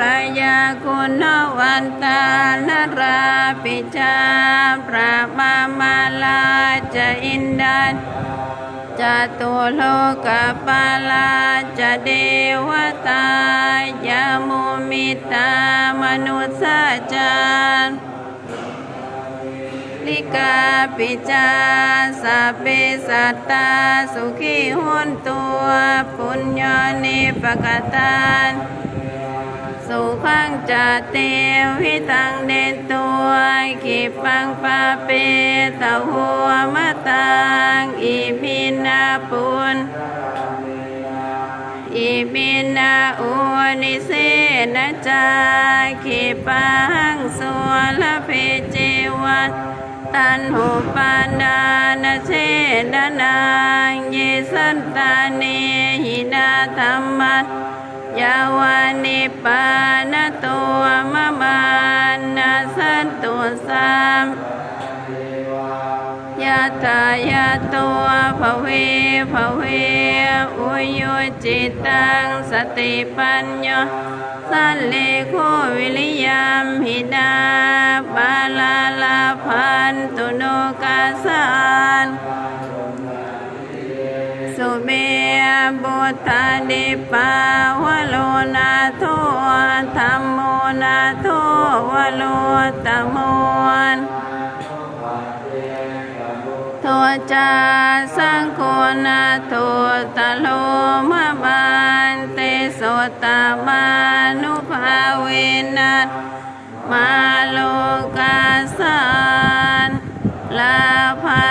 รายาคุณวันตานราปิชาพระมามาลาจะอินดันจะตุโลกปาลาจะเดวตายามุมิตามนุสาจารลิกาปิจาสัพเพสัตตาสุขีหุนตัวปุญญานิปกตาน สุขังจะเตวิตังเดตัวขีปังปาเปตะหัวมะตังอีพินาปุนอีพินาอุนิเสนะจาขีปังสวลเพเจวัตตันหุปันดานเชดนางเยสันตาเนหินาธรรมัส ยาวานิปานตัวมะมานาสันตุสามยะตายะตัวภเวภเวอุยุจิตังสติปัญญาสันเลโควิริยมหิดา ทธาดิปาวโลนาโทธรรมโมนาทุวโลตโมนโทจาสังโฆนาทุตโลมะบานเตโสตมานุภาเวนะมาโลกาสานลาภา